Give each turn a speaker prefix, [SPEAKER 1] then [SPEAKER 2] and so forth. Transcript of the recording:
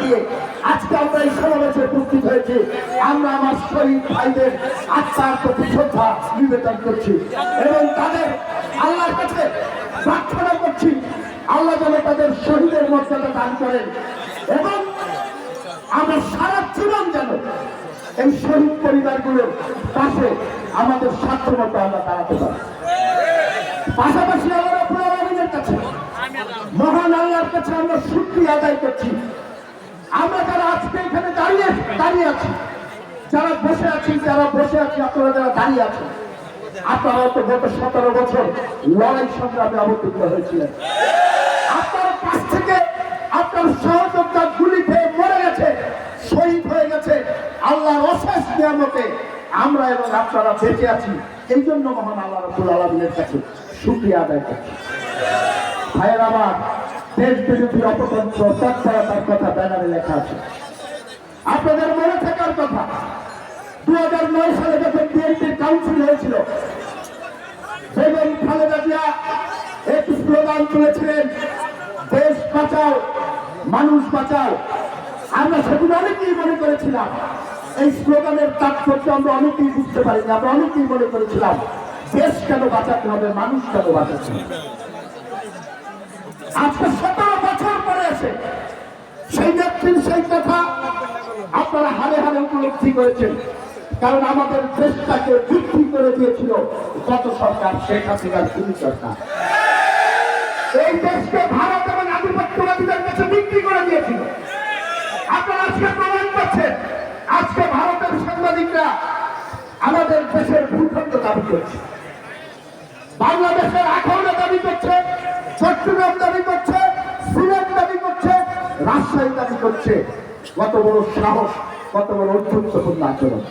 [SPEAKER 1] দিয়ে আজকে আমরা এই সমাবেশে উপস্থিত হয়েছি। আমরা আমার শহীদ ভাইদের আত্মার প্রতি শ্রদ্ধা নিবেদন করছি এবং তাদের আল্লাহর কাছে প্রার্থনা করছি। আল্লাহ যেন তাদের শহীদের মর্যাদা দান করেন এবং আমরা সারা জীবন যেন এই শহীদ পরিবারগুলোর পাশে আমাদের স্বার্থমতো আমরা দাঁড়াতে পারি। পাশাপাশি আল্লাহ কাছে মহান আল্লাহর কাছে আমরা শুকরিয়া আদায় করছি। আমরা যারা আজকে এখানে দাঁড়িয়ে দাঁড়িয়ে আছি। যারা বসে আছি, যারা বসে আছি, আপনারা যারা দাঁড়িয়ে আছেন, আপনারা তো গত সতেরো বছর লড়াই সংগ্রামে অবতীর্ণ হয়েছিলেন। আপনার পাশ থেকে আপনার সহযোগিতা গুলি খেয়ে মরে গেছে, শহীদ হয়ে গেছে। আল্লাহর অশেষ নিয়ামতে আমরা এবং আপনারা বেঁচে আছি। এই জন্য মহান আল্লাহ রবুল আলমিনের কাছে শুক্রিয়া আদায় করছি। ভাইয়ের আমার দেশ বিরোধী অপতন্ত্র তৎপরতার কথা ব্যানারে লেখা আছে। আপনাদের মনে থাকার কথা দু হাজার নয় সালে যখন বিএনপির কাউন্সিল হয়েছিল, বেগম খালেদা জিয়া একটি স্লোগান তুলেছিলেন, দেশ বাঁচাও, মানুষ বাঁচাও। আমরা সেগুলো অনেকেই মনে করেছিলাম, এই স্লোগানের তাৎপর্য আমরা অনেকেই বুঝতে পারিনি, আমরা অনেকেই মনে করেছিলাম, দেশ কেন বাঁচাতে হবে, মানুষ কেন বাঁচাতে হবে? আজকে সতেরো বছর পরে এসে সেই নেত্রীর সেই কথা আপনারা হারে হারে উপলব্ধি করেছেন। কারণ আমাদের দেশটাকে বিক্রি করে দিয়েছিল গত সরকার? শেখ হাসিনার খুবই সরকার। এই দেশকে ভারত এবং আধিপত্যবাদীদের কাছে বিক্রি করে দিয়েছিল। আপনারা আজকে প্রমাণ করছেন, আজকে ভারতের সাংবাদিকরা আমাদের দেশের ভূখণ্ড দাবি করছে। বাংলাদেশের আখন্ড দাবি করছে চট্টগ্রাম দাবি করছে, সিলেট দাবি করছে, রাজশাহী দাবি করছে। কত বড় সাহস, কত বড় অত্যন্তপূর্ণ আচরণ